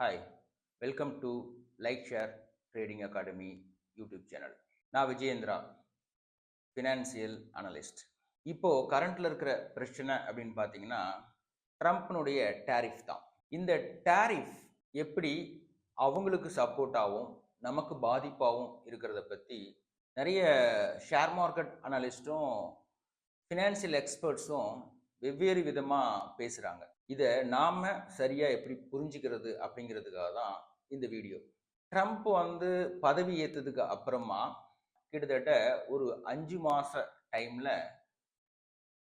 Hi welcome to like share trading academy YouTube channel நான் Vijayendra financial analyst இப்போது கரண்ட்டில் இருக்கிற பிரச்சனை அப்படின்னு பார்த்தீங்கன்னா ட்ரம்ப்னுடைய டேரிஃப் தான். இந்த டேரிஃப் எப்படி அவங்களுக்கு சப்போர்ட்டாகவும் நமக்கு பாதிப்பாகவும் இருக்கிறத பற்றி நிறைய ஷேர் மார்க்கெட் அனலிஸ்ட்டும் ஃபினான்சியல் எக்ஸ்பர்ட்ஸும் வெவ்வேறு விதமாக பேசுகிறாங்க இதை நாம் சரியாக எப்படி புரிஞ்சுக்கிறது அப்படிங்கிறதுக்காக தான் இந்த வீடியோ. ட்ரம்ப் வந்து பதவி ஏற்றதுக்கு அப்புறமா கிட்டத்தட்ட ஒரு அஞ்சு மாத டைமில்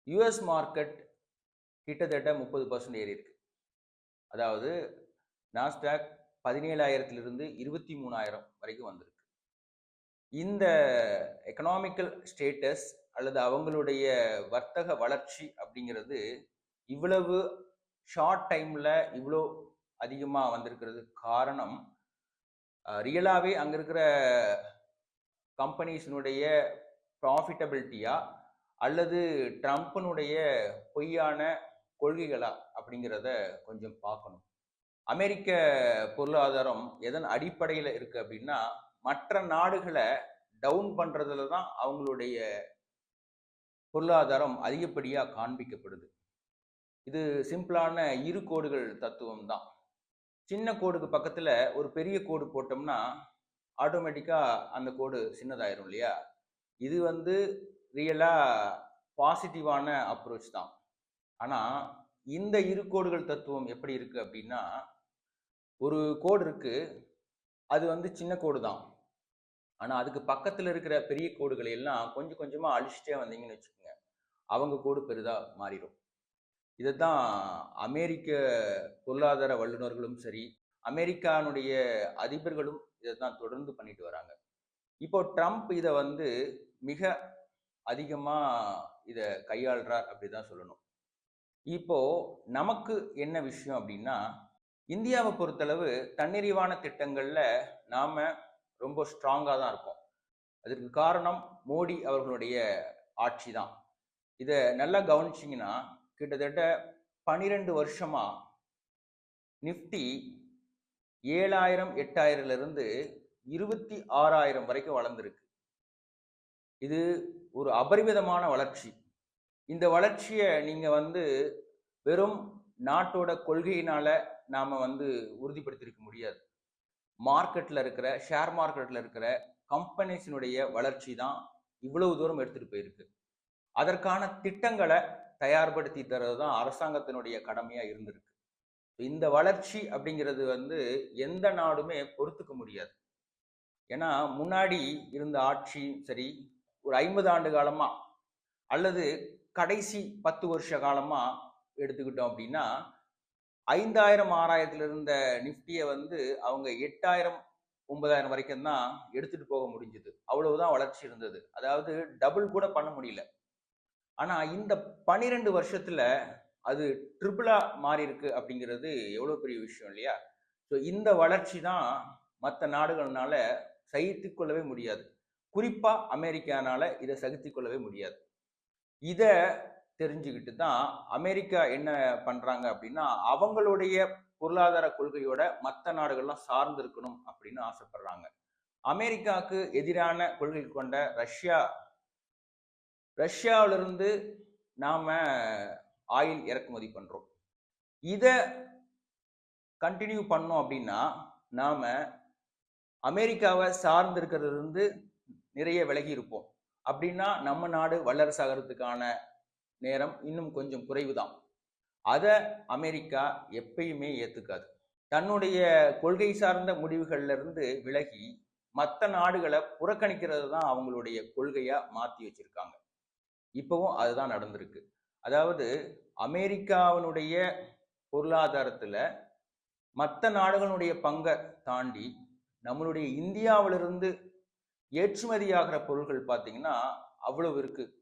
யுஎஸ் மார்க்கெட் கிட்டத்தட்ட முப்பது பர்சன்ட் ஏறி இருக்கு. அதாவது நாஸ்டாக் பதினேழாயிரத்திலிருந்து இருபத்தி மூணாயிரம் வரைக்கும் வந்திருக்கு. இந்த எக்கனாமிக்கல் ஸ்டேட்டஸ் அல்லது அவங்களுடைய வர்த்தக வளர்ச்சி அப்படிங்கிறது இவ்வளவு ஷார்ட் டைமில் இவ்வளோ அதிகமாக வந்திருக்கிறது காரணம் ரியலாகவே அங்கே இருக்கிற கம்பெனிஸினுடைய ப்ராஃபிட்டபிலிட்டியா அல்லது ட்ரம்ப்பினுடைய பொய்யான கொள்கைகளா அப்படிங்கிறத கொஞ்சம் பார்க்கணும். அமெரிக்க பொருளாதாரம் எதன் அடிப்படையில் இருக்குது அப்படின்னா மற்ற நாடுகளை டவுன் பண்ணுறதுல தான் அவங்களுடைய பொருளாதாரம் அதிகப்படியாக காண்பிக்கப்படுது. இது சிம்பிளான இரு கோடுகள் தத்துவம் தான் சின்ன கோடுக்கு பக்கத்தில் ஒரு பெரிய கோடு போட்டோம்னா ஆட்டோமேட்டிக்காக அந்த கோடு சின்னதாயிரும் இல்லையா? இது வந்து ரியலாக பாசிட்டிவான அப்ரோச் தான். ஆனால் இந்த இரு கோடுகள் தத்துவம் எப்படி இருக்குது அப்படின்னா ஒரு கோடு இருக்குது அது வந்து சின்ன கோடு தான். ஆனால் அதுக்கு பக்கத்தில் இருக்கிற பெரிய கோடுகளை எல்லாம் கொஞ்சம் கொஞ்சமாக அழிச்சிட்டே வந்தீங்கன்னு வச்சுக்கோங்க. அவங்க கோடு பெரிதாக மாறிடும் இதை தான் அமெரிக்க பொருளாதார வல்லுநர்களும் சரி அமெரிக்கானுடைய அதிபர்களும் இதை தான் தொடர்ந்து பண்ணிட்டு வராங்க. இப்போ ட்ரம்ப் இதை வந்து மிக அதிகமாக இதை கையாளுறார் அப்படி தான் சொல்லணும். இப்போ நமக்கு என்ன விஷயம் அப்படின்னா இந்தியாவை பொறுத்தளவு தன்னிறைவான திட்டங்களில் நாம் ரொம்ப ஸ்ட்ராங்காக தான் இருக்கோம். அதற்கு காரணம் மோடி அவர்களுடைய ஆட்சி தான் இதை நல்லா கவனிச்சிங்கன்னா கிட்டத்தட்ட பனிரெண்டு வருஷமா நிஃப்டி ஏழாயிரம் எட்டாயிரம்லேருந்து இருபத்தி ஆறாயிரம் வரைக்கும் வளர்ந்துருக்கு. இது ஒரு அபரிமிதமான வளர்ச்சி. இந்த வளர்ச்சியை நீங்கள் வந்து வெறும் நாட்டோட கொள்கையினால நாம் வந்து உறுதிப்படுத்தியிருக்க முடியாது. மார்க்கெட்டில் இருக்கிற ஷேர் மார்க்கெட்டில் இருக்கிற கம்பெனிஸினுடைய வளர்ச்சி தான் இவ்வளவு தூரம் எடுத்துகிட்டு போயிருக்கு. அதற்கான திட்டங்களை தயார்படுத்தி தர்றது தான் அரசாங்கத்தினுடைய கடமையாக இருந்திருக்கு. இந்த வளர்ச்சி அப்படிங்கிறது வந்து எந்த நாடுமே பொறுத்துக்க முடியாது. ஏன்னா முன்னாடி இருந்த ஆட்சி சரி ஒரு ஐம்பது ஆண்டு காலமா அல்லது கடைசி பத்து வருஷ காலமா எடுத்துக்கிட்டோம் அப்படின்னா ஐந்தாயிரம் ஆறாயிரத்துல இருந்த நிஃப்டியை வந்து அவங்க எட்டாயிரம் ஒன்பதாயிரம் வரைக்கும் தான் எடுத்துட்டு போக முடிஞ்சது. அவ்வளவுதான் வளர்ச்சி இருந்தது. அதாவது டபுள் கூட பண்ண முடியல. ஆனா இந்த பனிரெண்டு வருஷத்துல அது ட்ரிபிளா மாறி இருக்கு அப்படிங்கிறது எவ்வளவு பெரிய விஷயம் இல்லையா? ஸோ இந்த வளர்ச்சி தான் மற்ற நாடுகள்னால சகித்து கொள்ளவே முடியாது. குறிப்பா அமெரிக்கானால இதை சகித்து கொள்ளவே முடியாது. இதை தெரிஞ்சுக்கிட்டு தான் அமெரிக்கா என்ன பண்றாங்க அப்படின்னா அவங்களுடைய பொருளாதார கொள்கையோட மற்ற நாடுகள்லாம் சார்ந்து இருக்கணும் அப்படின்னு ஆசைப்படுறாங்க. அமெரிக்காவுக்கு எதிரான கொள்கை கொண்ட ரஷ்யா ரஷ்யாவிலிருந்து நாம் ஆயில் இறக்குமதி பண்ணுறோம் இதை கண்டினியூ பண்ணோம் அப்படின்னா நாம் அமெரிக்காவை சார்ந்து இருக்கிறதுலேருந்து நிறைய விலகி இருப்போம். அப்படின்னா நம்ம நாடு வல்லரசாகிறதுக்கான நேரம் இன்னும் கொஞ்சம் குறைவு தான் அதை அமெரிக்கா எப்பயுமே ஏற்றுக்காது தன்னுடைய கொள்கை சார்ந்த முடிவுகள்லேருந்து விலகி மற்ற நாடுகளை புறக்கணிக்கிறது தான் அவங்களுடைய கொள்கையாக மாற்றி வச்சிருக்காங்க. இப்போவும் அதுதான் நடந்திருக்கு. அதாவது அமெரிக்காவினுடைய பொருளாதாரத்தில் மற்ற நாடுகளுடைய பங்கை தாண்டி நம்மளுடைய இந்தியாவிலிருந்து ஏற்றுமதியாகிற பொருட்கள் பார்த்தீங்கன்னா அவ்வளவு இருக்குது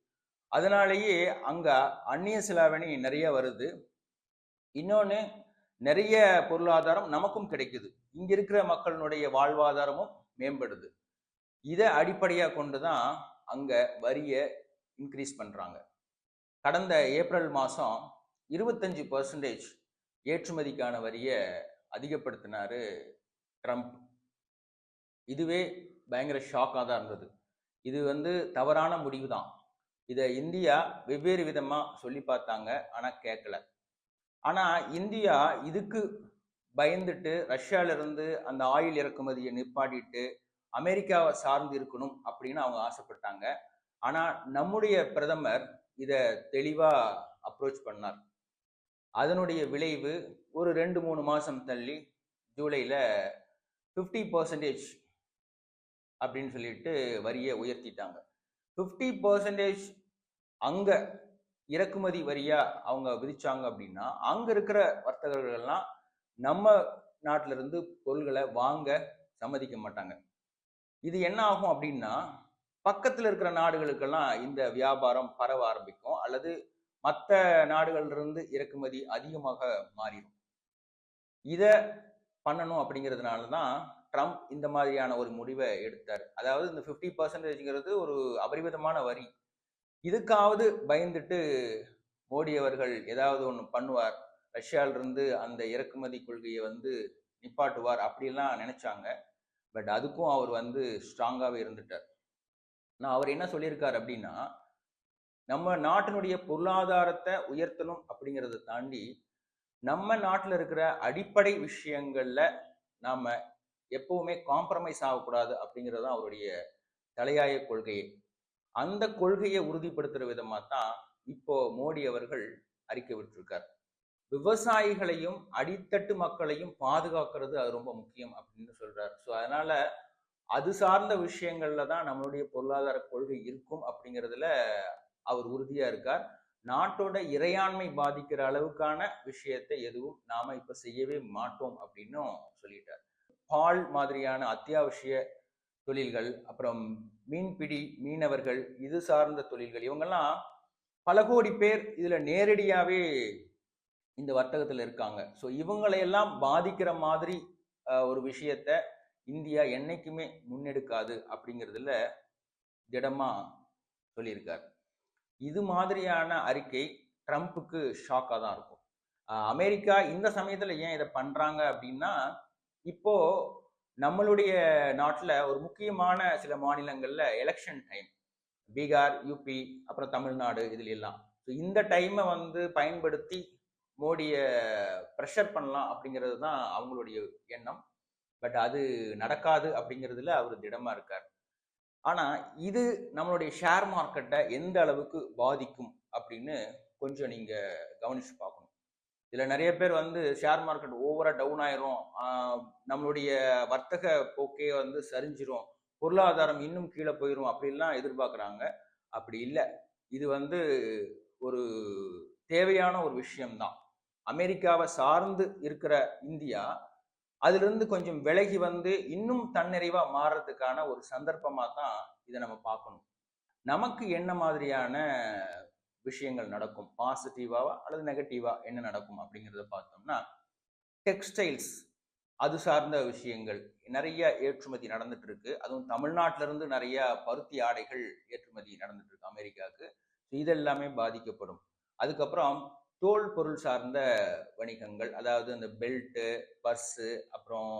அதனாலேயே அங்கே அந்நிய செலாவணி நிறைய வருது. இன்னொன்று நிறைய பொருளாதாரம் நமக்கும் கிடைக்குது. இங்கே இருக்கிற மக்களினுடைய வாழ்வாதாரமும் மேம்படுது. இதை அடிப்படையாக கொண்டு தான் அங்கே வரியை இன்க்ரீஸ் பண்ணுறாங்க கடந்த ஏப்ரல் மாதம் இருபத்தஞ்சி பர்சன்டேஜ் ஏற்றுமதிக்கான வரியை அதிகப்படுத்தினார் ட்ரம்ப். இதுவே பயங்கர ஷாக்காக தான் இருந்தது. இது வந்து தவறான முடிவு தான் இதை இந்தியா வெவ்வேறு விதமாக சொல்லி பார்த்தாங்க ஆனால் கேட்கல ஆனால் இந்தியா இதுக்கு பயந்துட்டு ரஷ்யாவிலிருந்து இருந்து அந்த ஆயில் இறக்குமதியை நிப்பாட்டிட்டு அமெரிக்காவை சார்ந்து இருக்கணும் அப்படின்னு அவங்க ஆசைப்பட்டாங்க. ஆனால் நம்முடைய பிரதமர் இதை தெளிவாக அப்ரோச் பண்ணார். அதனுடைய விளைவு ஒரு ரெண்டு மூணு மாதம் தள்ளி ஜூலையில் ஃபிஃப்டி பர்சன்டேஜ் அப்படின்னு சொல்லிட்டு வரியை உயர்த்திட்டாங்க. ஃபிஃப்டி பர்சன்டேஜ் அங்கே இறக்குமதி வரியாக அவங்க விதிச்சாங்க அப்படின்னா அங்கே இருக்கிற வர்த்தகர்கள்லாம் நம்ம நாட்டிலிருந்து பொருள்களை வாங்க சம்மதிக்க மாட்டாங்க. இது என்ன ஆகும் அப்படின்னா பக்கத்தில் இருக்கிற நாடுகளுக்கெல்லாம் இந்த வியாபாரம் பரவ ஆரம்பிக்கும். அல்லது மற்ற நாடுகளிலிருந்து இறக்குமதி அதிகமாக மாறிடும். இதை பண்ணணும் அப்படிங்கிறதுனால தான் ட்ரம்ப் இந்த மாதிரியான ஒரு முடிவை எடுத்தார். அதாவது இந்த ஃபிஃப்டி பர்சன்டேஜ்ங்கிறது ஒரு அபரிமிதமான வரி. இதுக்காவது பயந்துட்டு மோடி அவர்கள் ஏதாவது ஒன்று பண்ணுவார். ரஷ்யாவிலிருந்து அந்த இறக்குமதி கொள்கையை வந்து நிப்பாட்டுவார் அப்படிலாம் நினைச்சாங்க. பட் அதுக்கும் அவர் வந்து ஸ்ட்ராங்காகவே இருந்துட்டார். நான் அவர் என்ன சொல்லியிருக்கார் அப்படின்னா நம்ம நாட்டினுடைய பொருளாதாரத்தை உயர்த்தணும் அப்படிங்கிறத தாண்டி நம்ம நாட்டில் இருக்கிற அடிப்படை விஷயங்கள்ல நாம எப்பவுமே காம்ப்ரமைஸ் ஆகக்கூடாது அப்படிங்கிறது தான் அவருடைய தலையாய கொள்கையே. அந்த கொள்கையை உறுதிப்படுத்துற விதமாக தான் இப்போ மோடி அவர்கள் அறிக்கை விட்டிருக்கார். விவசாயிகளையும் அடித்தட்டு மக்களையும் பாதுகாக்கிறது அது ரொம்ப முக்கியம் அப்படின்னு சொல்றார். ஸோ அதனால அது சார்ந்த விஷயங்கள்ல தான் நம்மளுடைய பொருளாதார கொள்கை இருக்கும் அப்படிங்கிறதுல அவர் உறுதியா இருக்கார். நாட்டோட இறையாண்மை பாதிக்கிற அளவுக்கான விஷயத்தை எதுவும் நாம இப்ப செய்யவே மாட்டோம் அப்படின்னும் சொல்லிட்டார். பால் மாதிரியான அத்தியாவசிய தொழில்கள் அப்புறம் மீன்பிடி மீனவர்கள் இது சார்ந்த தொழில்கள் இவங்கெல்லாம் பல கோடி பேர் இதுல நேரடியாவே இந்த வர்த்தகத்துல இருக்காங்க. ஸோ இவங்களையெல்லாம் பாதிக்கிற மாதிரி ஒரு விஷயத்த இந்தியா என்னைக்குமே முன்னெடுக்காது அப்படிங்கிறதுல திடமா சொல்லியிருக்கார். இது மாதிரியான அறிக்கை ட்ரம்ப்புக்கு ஷாக்காக தான் இருக்கும். அமெரிக்கா இந்த சமயத்துல ஏன் இதை பண்றாங்க அப்படின்னா இப்போ நம்மளுடைய நாட்டுல ஒரு முக்கியமான சில மாநிலங்கள்ல எலெக்ஷன் டைம் பீகார் யூபி அப்புறம் தமிழ்நாடு இதுல எல்லாம். ஸோ இந்த டைமை வந்து பயன்படுத்தி மோடியை ப்ரெஷர் பண்ணலாம் அப்படிங்கிறது தான் அவங்களுடைய எண்ணம். பட் அது நடக்காது அப்படிங்கிறதுல அவர் திடமா இருக்கார். ஆனா இது நம்மளுடைய ஷேர் மார்க்கெட்டை எந்த அளவுக்கு பாதிக்கும் அப்படின்னு கொஞ்சம் நீங்க கவனிச்சு பார்க்கணும். இதுல நிறைய பேர் வந்து ஷேர் மார்க்கெட் ஓவரா டவுன் ஆயிரும். நம்மளுடைய வர்த்தக போக்கே வந்து சரிஞ்சிரும். பொருளாதாரம் இன்னும் கீழே போயிடும் அப்படின்லாம் எதிர்பார்க்குறாங்க. அப்படி இல்லை. இது வந்து ஒரு தேவையான ஒரு விஷயம்தான். அமெரிக்காவை சார்ந்து இருக்கிற இந்தியா அதிலிருந்து கொஞ்சம் விலகி வந்து இன்னும் தன்னிறைவா மாறுறதுக்கான ஒரு சந்தர்ப்பமா தான் இதை நம்ம பார்க்கணும். நமக்கு என்ன மாதிரியான விஷயங்கள் நடக்கும்? பாசிட்டிவாவா அல்லது நெகட்டிவா என்ன நடக்கும் அப்படிங்கிறத பார்த்தோம்னா டெக்ஸ்டைல்ஸ் அது சார்ந்த விஷயங்கள் நிறைய ஏற்றுமதி நடந்துட்டு இருக்கு. அதுவும் தமிழ்நாட்டிலிருந்து நிறைய பருத்தி ஆடைகள் ஏற்றுமதி நடந்துட்டு இருக்கு அமெரிக்காவுக்கு. இதெல்லாமே பாதிக்கப்படும். அதுக்கப்புறம் தோல் பொருள் சார்ந்த வணிகங்கள் அதாவது அந்த பெல்ட்டு பர்ஸு அப்புறம்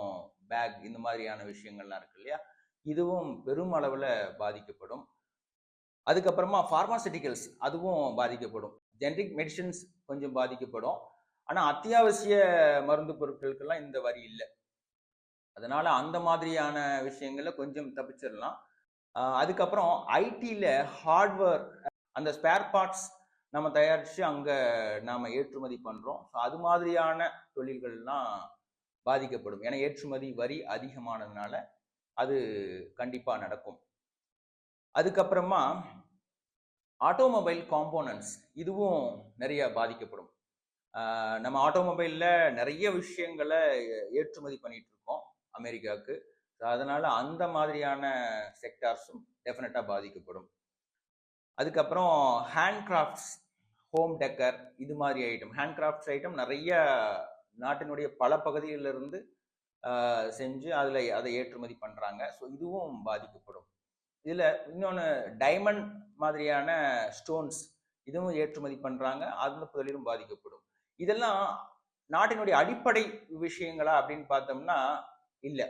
பேக் இந்த மாதிரியான விஷயங்கள்லாம் இருக்கு இல்லையா? இதுவும் பெரும் அளவில் பாதிக்கப்படும். அதுக்கப்புறமா ஃபார்மாசிட்டிக்கல்ஸ் அதுவும் பாதிக்கப்படும். ஜென்ரிக் மெடிசின்ஸ் கொஞ்சம் பாதிக்கப்படும். ஆனால் அத்தியாவசிய மருந்து பொருட்களுக்கெல்லாம் இந்த வரி இல்லை. அதனால அந்த மாதிரியான விஷயங்கள்ல கொஞ்சம் தப்பிச்சிடலாம் அதுக்கப்புறம் ஐடியில் ஹார்ட்வேர் அந்த ஸ்பேர் பார்ட்ஸ் நம்ம தயாரித்து அங்கே நாம் ஏற்றுமதி பண்ணுறோம் ஸோ அது மாதிரியான தொழில்கள்லாம் பாதிக்கப்படும். ஏன்னா ஏற்றுமதி வரி அதிகமானதுனால அது கண்டிப்பாக நடக்கும். அதுக்கப்புறமா ஆட்டோமொபைல் காம்போனன்ட்ஸ் இதுவும் நிறைய பாதிக்கப்படும். நம்ம ஆட்டோமொபைலில் நிறைய விஷயங்களை ஏற்றுமதி பண்ணிட்டு இருக்கோம் அமெரிக்காவுக்கு. ஸோ அதனால் அந்த மாதிரியான செக்டார்ஸும் டெஃபினட்டாக பாதிக்கப்படும். அதுக்கப்புறம் ஹேண்ட் கிராஃப்ட்ஸ் ஹோம் டெக்கர் இது மாதிரி ஐட்டம் ஹேண்ட் கிராஃப்ட்ஸ் ஐட்டம் நிறைய நாட்டினுடைய பல பகுதிகளில் இருந்து செஞ்சு அதில் அதை ஏற்றுமதி பண்ணுறாங்க ஸோ இதுவும் பாதிக்கப்படும். இதில் இன்னொன்று டைமண்ட் மாதிரியான ஸ்டோன்ஸ் இதுவும் ஏற்றுமதி பண்ணுறாங்க அந்த தொழிலும் பாதிக்கப்படும். இதெல்லாம் நாட்டினுடைய அடிப்படை விஷயங்களா அப்படின்னு பார்த்தோம்னா இல்லை.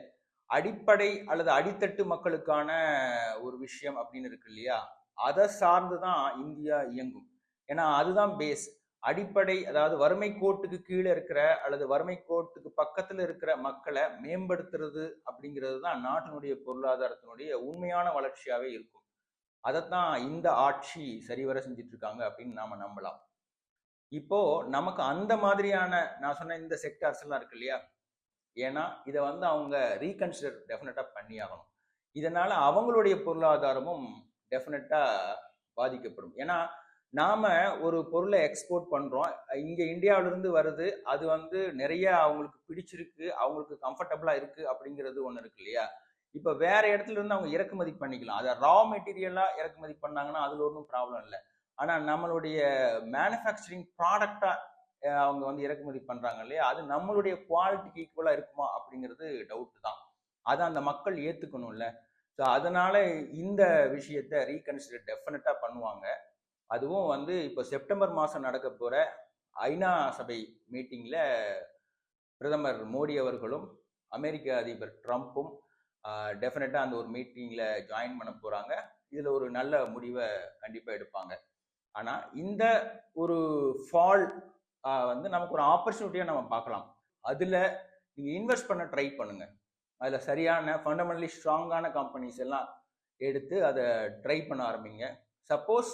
அடிப்படை அல்லது அடித்தட்டு மக்களுக்கான ஒரு விஷயம் அப்படின்னு இருக்கு இல்லையா? அதை சார்ந்து தான் இந்தியா இயங்கும். ஏன்னா அதுதான் பேஸ் அடிப்படை அதாவது வறுமை கோட்டுக்கு கீழே இருக்கிற அல்லது வறுமை கோட்டுக்கு பக்கத்துல இருக்கிற மக்களை மேம்படுத்துறது அப்படிங்கிறது தான் நாட்டினுடைய பொருளாதாரத்தினுடைய உண்மையான வளர்ச்சியாவே இருக்கும். அதைத்தான் இந்த ஆட்சி சரிவர செஞ்சுட்டு இருக்காங்க அப்படின்னு நாம நம்பலாம். இப்போ நமக்கு அந்த மாதிரியான நான் சொன்ன இந்த செக்டார்ஸ் எல்லாம் இருக்கு இல்லையா? ஏன்னா இதை வந்து அவங்க ரீகன்சிடர் டெஃபினட்டா பண்ணி ஆகணும் இதனால அவங்களுடைய பொருளாதாரமும் டெஃபினட்டா பாதிக்கப்படும். ஏன்னா நாம ஒரு பொருளை எக்ஸ்போர்ட் பண்றோம். இங்க இந்தியாவிலிருந்து வருது. அது வந்து நிறைய அவங்களுக்கு பிடிச்சிருக்கு. அவங்களுக்கு கம்ஃபர்டபுளா இருக்கு அப்படிங்கிறது ஒண்ணு இருக்கு இல்லையா? இப்ப வேற இடத்துல இருந்து அவங்க இறக்குமதி பண்ணிக்கலாம். அதை ரா மெட்டீரியலா இறக்குமதி பண்ணாங்கன்னா அதுல ஒன்றும் ப்ராப்ளம் இல்லை. ஆனா நம்மளுடைய மேனுஃபேக்சரிங் ப்ராடக்டா அவங்க வந்து இறக்குமதி பண்றாங்க இல்லையா? அது நம்மளுடைய குவாலிட்டிக்கு ஈக்குவலா இருக்குமா அப்படிங்கிறது டவுட் தான். அதை அந்த மக்கள் ஏத்துக்கணும்ல. ஸோ அதனால இந்த விஷயத்த ரீகன்சிடர் டெஃபினட்டா பண்ணுவாங்க. அதுவும் வந்து இப்போ செப்டம்பர் மாதம் நடக்க போகிற ஐநா சபை மீட்டிங்கில் பிரதமர் மோடி அவர்களும் அமெரிக்க அதிபர் ட்ரம்ப்பும் டெஃபினட்டாக அந்த ஒரு மீட்டிங்கில் ஜாயின் பண்ண போகிறாங்க இதில் ஒரு நல்ல முடிவை கண்டிப்பாக எடுப்பாங்க. ஆனால் இந்த ஒரு ஃபால் வந்து நமக்கு ஒரு ஆப்பர்ச்சுனிட்டியாக நம்ம பார்க்கலாம். அதில் நீங்கள் இன்வெஸ்ட் பண்ண ட்ரை பண்ணுங்கள் அதில் சரியான ஃபண்டமெண்டலி ஸ்ட்ராங்கான கம்பெனிஸ் எல்லாம் எடுத்து அதை ட்ரை பண்ண ஆரம்பிங்க. சப்போஸ்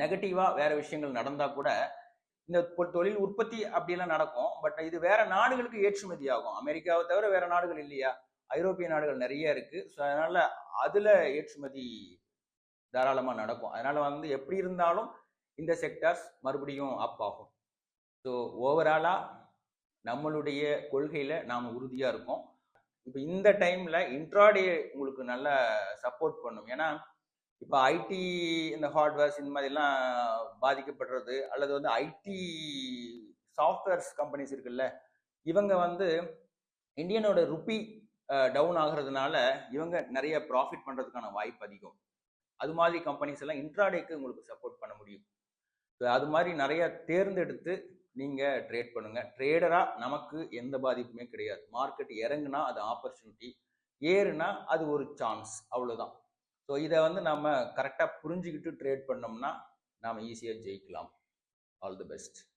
நெகட்டிவாக வேற விஷயங்கள் நடந்தால் கூட இந்த தொழில் உற்பத்தி அப்படியெல்லாம் நடக்கும். பட் இது வேற நாடுகளுக்கு ஏற்றுமதி ஆகும் அமெரிக்காவை தவிர வேற நாடுகள் இல்லையா? ஐரோப்பிய நாடுகள் நிறைய இருக்கு. ஸோ அதனால அதுல ஏற்றுமதி தாராளமா நடக்கும். அதனால வந்து எப்படி இருந்தாலும் இந்த செக்டார்ஸ் மறுபடியும் அப் ஆகும். ஸோ ஓவராலா நம்மளுடைய கொள்கையில நாம் உறுதியா இருக்கோம். இப்போ இந்த டைம்ல இன்ட்ராடே உங்களுக்கு நல்லா சப்போர்ட் பண்ணும். ஏன்னா இப்போ ஐடி இந்த ஹார்ட்வேர்ஸ் இந்த மாதிரிலாம் பாதிக்கப்படுறது அல்லது வந்து ஐடி சாஃப்ட்வேர்ஸ் கம்பெனிஸ் இருக்குல்ல இவங்க வந்து இந்தியனோட ருப்பி டவுன் ஆகிறதுனால இவங்க நிறைய ப்ராஃபிட் பண்ணுறதுக்கான வாய்ப்பு அதிகம். அது மாதிரி கம்பெனிஸ் எல்லாம் இன்ட்ராடேக்கு உங்களுக்கு சப்போர்ட் பண்ண முடியும். அது மாதிரி நிறைய தேர்ந்தெடுத்து நீங்கள் ட்ரேட் பண்ணுங்கள் ட்ரேடராக நமக்கு எந்த பாதிப்புமே கிடையாது. மார்க்கெட் இறங்குனா அது ஆப்பர்ச்சுனிட்டி ஏறுனா அது ஒரு சான்ஸ் அவ்வளோதான் ஸோ இதை வந்து நம்ம கரெக்டாக புரிஞ்சுக்கிட்டு ட்ரேட் பண்ணோம்னா நாம் ஈஸியாக ஜெயிக்கலாம். All the best